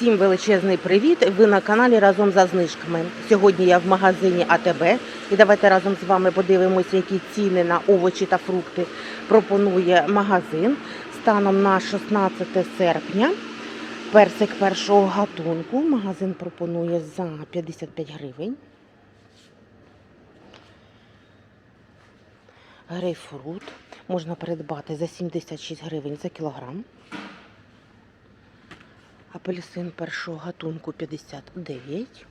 Всім величезний привіт! Ви на каналі разом за знижками. Сьогодні я в магазині АТБ і давайте разом з вами подивимося, які ціни на овочі та фрукти пропонує магазин. Станом на 16 серпня персик першого гатунку магазин пропонує за 55 гривень. Грейпфрут можна придбати за 76 гривень за кілограм. Апельсин першого гатунку 59.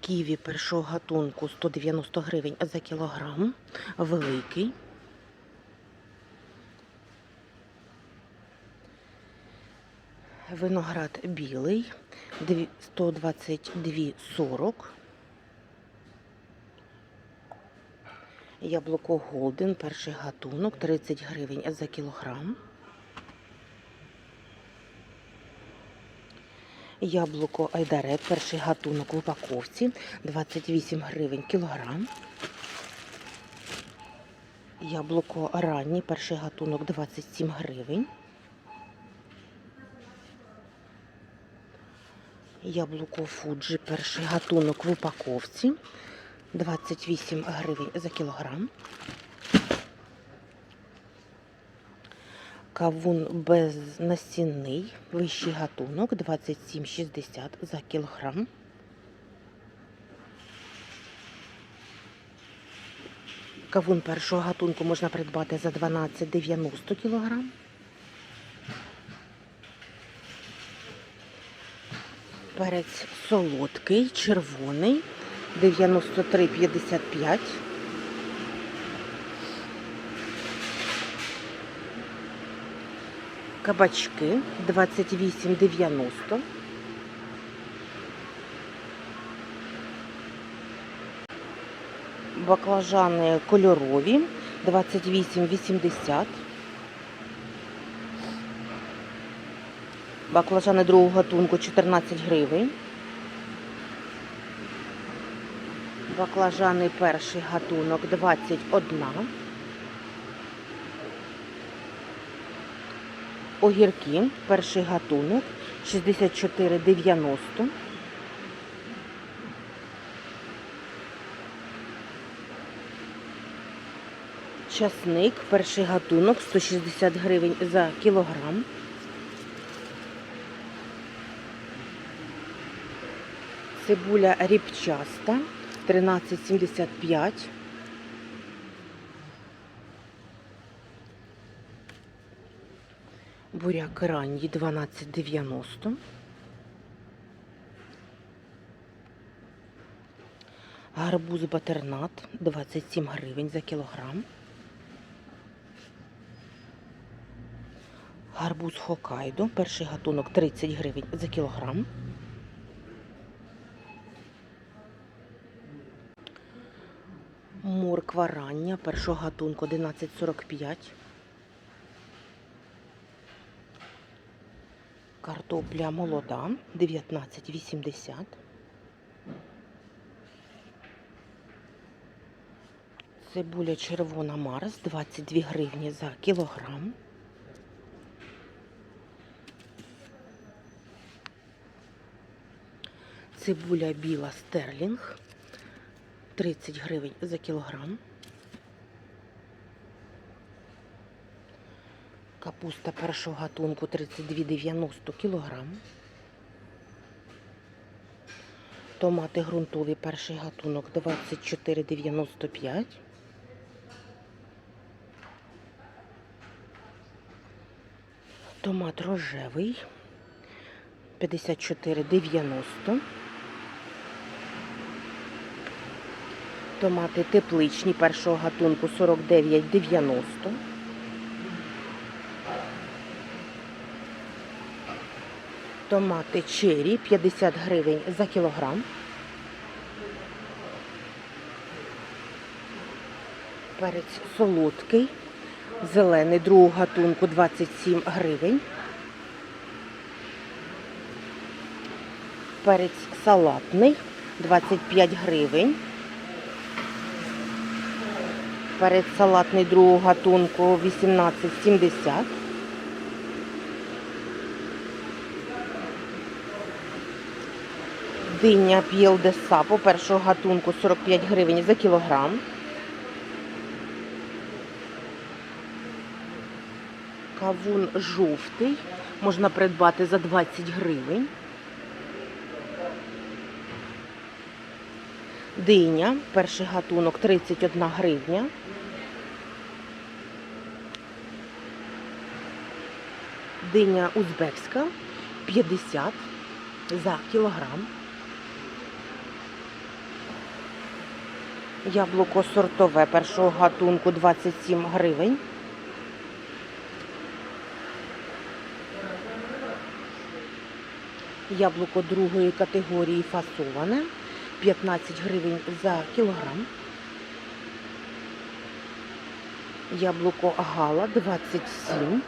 Ківі першого гатунку 190 гривень за кілограм. Великий. Виноград білий 122,40. Яблуко Голден, перший гатунок 30 гривень за кілограм. Яблуко Айдарет, перший гатунок в упаковці 28 гривень кілограм. Яблуко раннє, перший гатунок 27 гривень. Яблуко Фуджі, перший гатунок в упаковці 28 гривень за кілограм. Кавун безнасінний, вищий гатунок 27,60 за кілограм. Кавун першого гатунку можна придбати за 12,90 кілограм. Перець солодкий, червоний 93,55. Кабачки 28,90. Баклажани кольорові 28,80. Баклажани другого гатунку 14 гривень. Баклажани перший гатунок 21. Огірки перший гатунок 64,90. Часник перший гатунок 160 гривень за кілограм. Цибуля ріпчаста 13,75. Буряк ранній 12,90. Гарбуз батернат 27 гривень за кілограм. Гарбуз Хокайдо, перший гатунок 30 гривень за кілограм. Морква рання, першого гатунку 11,45. Картопля молода 19,80. Цибуля червона Марс 22 гривні за кілограм. Цибуля біла стерлінг 30 гривень за кілограм. Капуста першого гатунку 32,90 кілограм. Томати ґрунтові перший гатунок 24,95. Томат рожевий 54,90. Томати тепличні першого гатунку 49,90. Томати чері 50 гривень за кілограм. Перець солодкий, зелений другого гатунку 27 гривень. Перець салатний 25 гривень. Перець салатний другого гатунку 18,70. Диня П'єл де Сапо першого гатунку 45 гривень за кілограм. Кавун жовтий можна придбати за 20 гривень. Диня, перший гатунок 31 гривня. Диня узбекська 50 за кілограм. Яблуко сортове першого гатунку 27 гривень. Яблуко другої категорії фасоване 15 гривень за кілограм. Яблуко гала 27.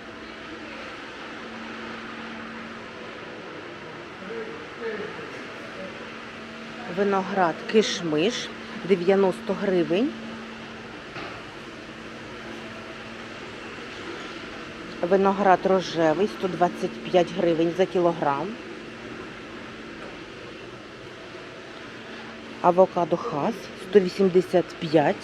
Виноград кишмиш 90 гривень. Виноград рожевий 125 гривень за кілограм. Авокадо хас 185.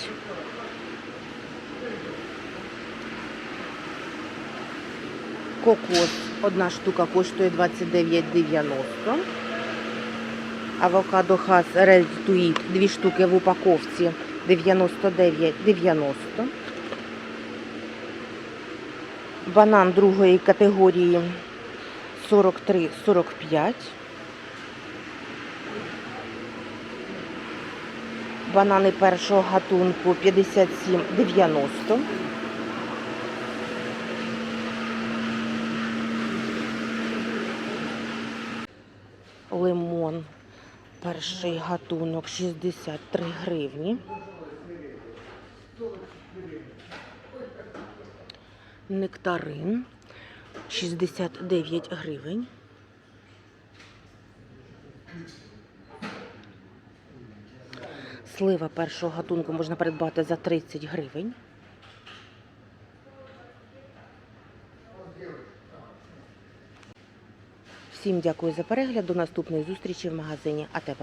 Кокос одна штука коштує 29,90. Авокадо хас Ready to дві штуки в упаковці 99,90. Банан другої категорії 43,45. Банани першого гатунку 57,90. Лимон перший гатунок 63 гривні. Нектарин 69 гривень. Слива першого гатунку можна придбати за 30 гривень. Всім дякую за перегляд. До наступної зустрічі в магазині АТБ.